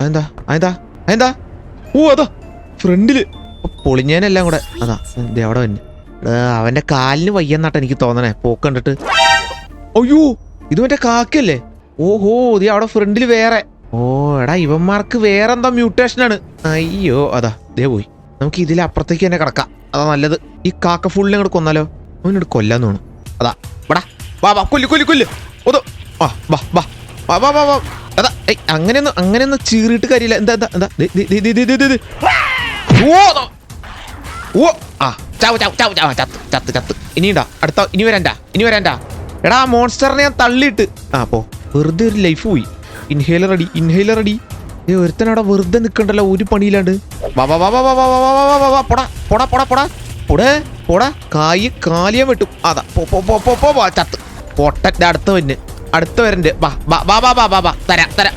അതെന്താ? അതെന്താ? അതെന്താ? ഓ അതാ ഫ്രണ്ടിൽ. പൊളിഞ്ഞേനെല്ലാം കൂടെ. അതാ അവിടെ വന്നെ. അവന്റെ കാലിന് വയ്യെന്നാട്ട എനിക്ക് തോന്നണേ. പോക്ക് കണ്ടിട്ട്. അയ്യോ ഇത് മറ്റേ കാക്കല്ലേ ഓഹോ ദേ അവിടെ ഫ്രണ്ടിൽ വേറെ. ഓ എടാ ഇവന്മാർക്ക് വേറെ എന്താ മ്യൂട്ടേഷൻ ആണ് അയ്യോ അതാ ദേ പോയി. നമുക്ക് ഇതിലപ്പുറത്തേക്ക് തന്നെ കിടക്കാം. അതാ നല്ലത്. ഈ കാക്ക ഫുള്ളിനെ അങ്ങോട്ട് കൊന്നാലോ? അവനോട് കൊല്ലാന്ന് തോന്നുന്നു അതാ വാടാ വാ വാ കൊല്ലു കൊല്ലു കൊല്ലു. ഓ ആ വാ വാ വാ വാ വാ. ഏയ് അങ്ങനെയൊന്നും അങ്ങനെയൊന്നും ചീറിയിട്ട് കാര്യമില്ല. എന്താ എന്താ എന്താ. ഓ. ഓ ആ ചാവ് ചാവ് ചാവ് ചാവ് ചത്ത് ചത്ത് ചത്ത്. ഇനിയുണ്ടാ അടുത്ത ഇനി വരണ്ട ഇനി വരണ്ട. എടാ മോൺസ്റ്ററിനെ ഞാൻ തള്ളിയിട്ട്. ആ പോ. വെറുതെ ഒരു ലൈഫ് പോയി. ഇൻഹേലർ അടി ഇൻഹേലർ അടി ഏ ഒരുത്തനവിടെ വെറുതെ നിൽക്കണ്ടല്ലോ ഒരു പണിയില്ലാണ്ട്. വാ വാ വാ വാ വാ വാ വാ വാ പൊടാ പൊടാ പൊടാ പൊടാ. പൊടേ പൊടാ. കായ് കാലിയം വെട്ടും. അതാ പോ പോ പോ പോ ചത്ത്. പൊട്ടന്റെ അടുത്ത് വന്ന് അടുത്ത വരണ്ട്. വാ വാ വാ വാ വാ വാ. തരാം തരാം.